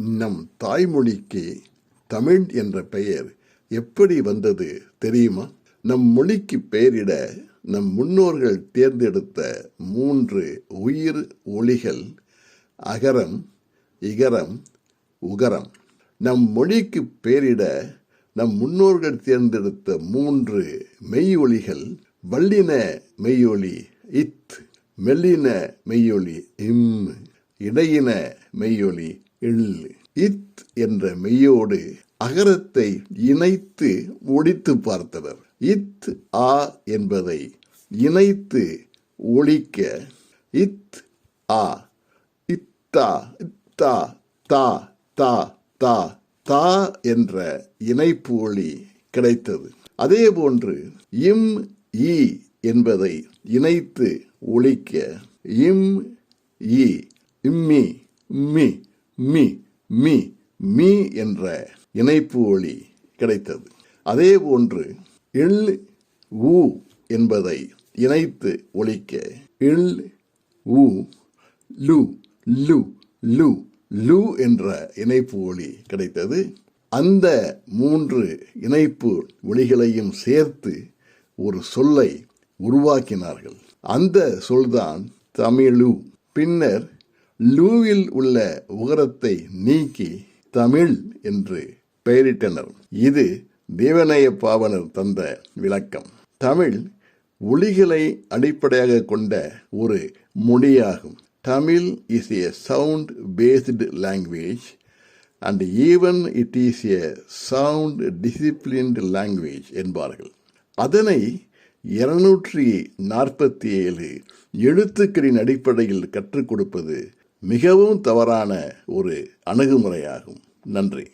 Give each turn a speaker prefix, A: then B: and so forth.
A: நம் தாய்மொழிக்கு தமிழ் என்ற பெயர் எப்படி வந்தது தெரியுமா? நம் மொழிக்கு பெயரிட நம் முன்னோர்கள் தேர்ந்தெடுத்த மூன்று உயிர் ஒளிகள் அகரம் இகரம் உகரம். நம் மொழிக்கு பெயரிட நம் முன்னோர்கள் தேர்ந்தெடுத்த மூன்று மெய்யொலிகள் வல்லின மெய்யொலி இத் மெல்லின மெய்யொலி இம் இடையின மெய்யொலி இல் இத் என்ற மெய்யோடு அகரத்தை இணைத்து ஒடித்து பார்த்தவர். இத் ஆ என்பதை இணைத்து ஒழிக்க இத் ஆ. இத்தா. இத்தா. தா. தா. தா. தா என்ற இணைப்பு ஒளி கிடைத்தது. அதேபோன்று இம் இ என்பதை இணைத்து ஒழிக்க இம் இ இம்மி. மி மி மீ என்ற இணைப்பு ஒளி கிடைத்தது. அதே போன்று இல் உ என்பதை இணைத்து ஒழிக்க இல் உ லு லு லு லு என்ற இணைப்பு ஒளி கிடைத்தது. அந்த மூன்று இணைப்பு ஒளிகளையும் சேர்த்து ஒரு சொல்லை உருவாக்கினார்கள். அந்த சொல்தான் தமிழு. பின்னர் லூவில் உள்ள உகரத்தை நீக்கி தமிழ் என்று பெயரிட்டனர். இது தேவநேய பாவனர் தந்த விளக்கம். தமிழ் ஒளிகளை அடிப்படையாக கொண்ட ஒரு மொழியாகும். Tamil is a sound based language and even it is a sound disciplined language என்பார்கள். அதனை இருநூற்றி நாற்பத்தி ஏழு எழுத்துக்களின் அடிப்படையில் கற்றுக் கொடுப்பது மிகவும் தவறான ஒரு அணுகுமுறையாகும். நன்றி.